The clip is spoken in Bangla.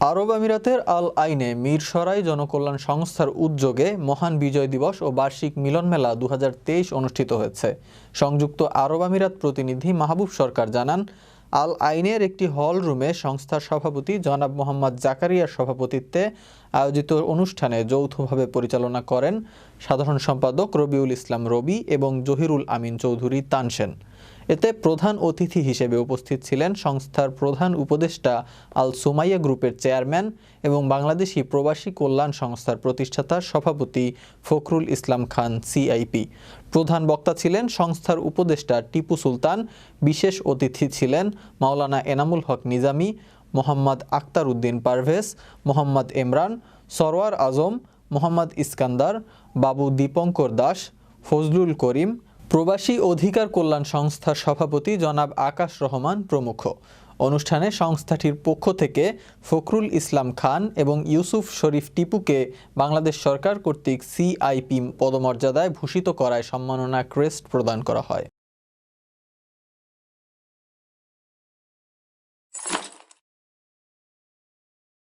আরব আমিরাতের আল আইনে মিরসরাই জনকল্যাণ সংস্থার উদ্যোগে মহান বিজয় দিবস ও বার্ষিক মিলন মেলা দু অনুষ্ঠিত হয়েছে। সংযুক্ত আরব আমিরাত প্রতিনিধি মাহবুব সরকার জানান আল আইনের একটি হল রুমে সংস্থার সভাপতি জনাব মোহাম্মদ জাকারিয়ার সভাপতিত্বে আয়োজিত অনুষ্ঠানে যৌথভাবে পরিচালনা করেন সাধারণ সম্পাদক রবিউল ইসলাম রবি এবং জহিরুল আমিন চৌধুরী তানসেন। এতে প্রধান অতিথি হিসেবে উপস্থিত ছিলেন সংস্থার প্রধান উপদেষ্টা আল সুমাইয়া গ্রুপের চেয়ারম্যান এবং বাংলাদেশি প্রবাসী কল্যাণ সংস্থার প্রতিষ্ঠাতা সভাপতি ফখরুল ইসলাম খান সিআইপি প্রধান বক্তা ছিলেন সংস্থার উপদেষ্টা টিপু সুলতান, বিশেষ অতিথি ছিলেন মাওলানা এনামুল হক নিজামি, মোহাম্মদ আক্তার উদ্দিন পারভেজ, মোহাম্মদ ইমরান, সরওয়ার আজম, মোহাম্মদ ইস্কান্দার, বাবু দীপঙ্কর দাস, ফজলুল করিম প্রবাসী অধিকার কল্যাণ সংস্থার সভাপতি জনাব আকাশ রহমান প্রমুখ। অনুষ্ঠানে সংস্থাটির পক্ষ থেকে ফখরুল ইসলাম খান এবং ইউসুফ শরীফ টিপুকে বাংলাদেশ সরকার কর্তৃক সিআইপি পদমর্যাদায় ভূষিত করায় সম্মাননা ক্রেস্ট প্রদান করা হয়।